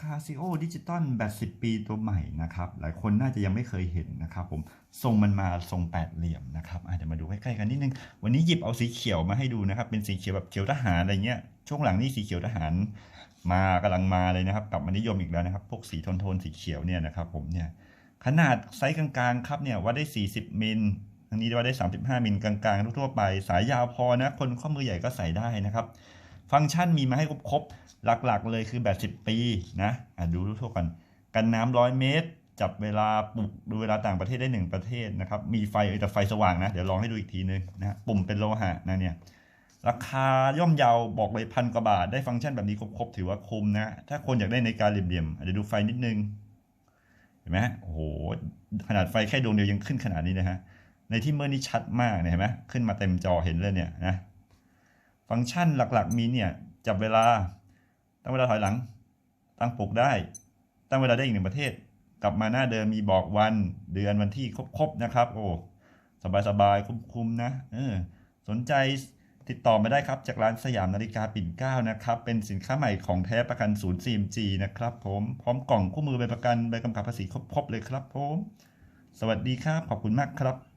Casio Digital แบต10ปีตัวใหม่นะครับ หลายคนน่าจะยังไม่เคยเห็นนะครับผมทรงมันมาทรงแปดเหลี่ยมนะครับอะเดี๋ยวมาดูใกล้ๆกันนิดนึง วันนี้หยิบเอาสีเขียวมาให้ดูนะครับ เป็นสีเขียวแบบเขียวทหารอะไรเงี้ย ช่วงหลังนี่สีเขียวทหาร มากำลังมาเลยนะครับ กลับมานิยมอีกแล้วนะครับ พวกสีโทนๆสีเขียวเนี่ยนะครับ ผมเนี่ย ขนาดไซส์กลางๆ ครับเนี่ยวัดได้ 40มิลทางนี้วัดได้ 35มิลกลางๆทั่วๆไป สายยาวพอนะ คนข้อมือใหญ่ก็ใส่ได้นะครับ ฟังก์ชันมีมาให้ครบๆหลักๆ เลยคือแบต10 ปีนะอะดูทั่วกัน กันน้ำร้อยเมตร จับเวลาปลุกดูเวลาต่างประเทศได้ 1 ประเทศนะครับ มีไฟเออแต่ไฟสว่างนะ เดี๋ยวลองให้ดูอีกทีนึงนะปุ่มเป็นโลหะนะเนี่ยราคาย่อมเยาบอกเลยพันกว่าบาท ได้ฟังก์ชันแบบนี้ครบๆถือว่าคุ้มนะ ถ้าคนอยากได้ในการเหลี่ยมๆอะเดี๋ยวดูไฟนิดนึง เห็นไหมโอ้โห ขนาดไฟแค่ดวงเดียวยังขึ้นขนาดนี้นะฮะ ในที่เมื่อนี้ชัดมากเห็นไหมขึ้นมาเต็มจอเห็นเลยเนี่ยนะ ฟังก์ชันหลักๆ มีเนี่ย จับเวลา ตั้งเวลาถอยหลัง ตั้งปลุกได้ ตั้งเวลาได้อีกหนึ่งประเทศ กลับมาหน้าเดิมมีบอกวันเดือนวันที่ครบๆนะครับ โอ้สบายๆคุ้มๆนะเออสนใจติดต่อมาได้ครับ จากร้านสยามนาฬิกาปิ่นเก้านะครับ เป็นสินค้าใหม่ของแท้ประกันศูนย์ CMG นะครับผมพร้อมกล่องคู่มือใบประกันใบกำกับภาษีครบๆเลยครับผม สวัสดีครับ ขอบคุณมากครับ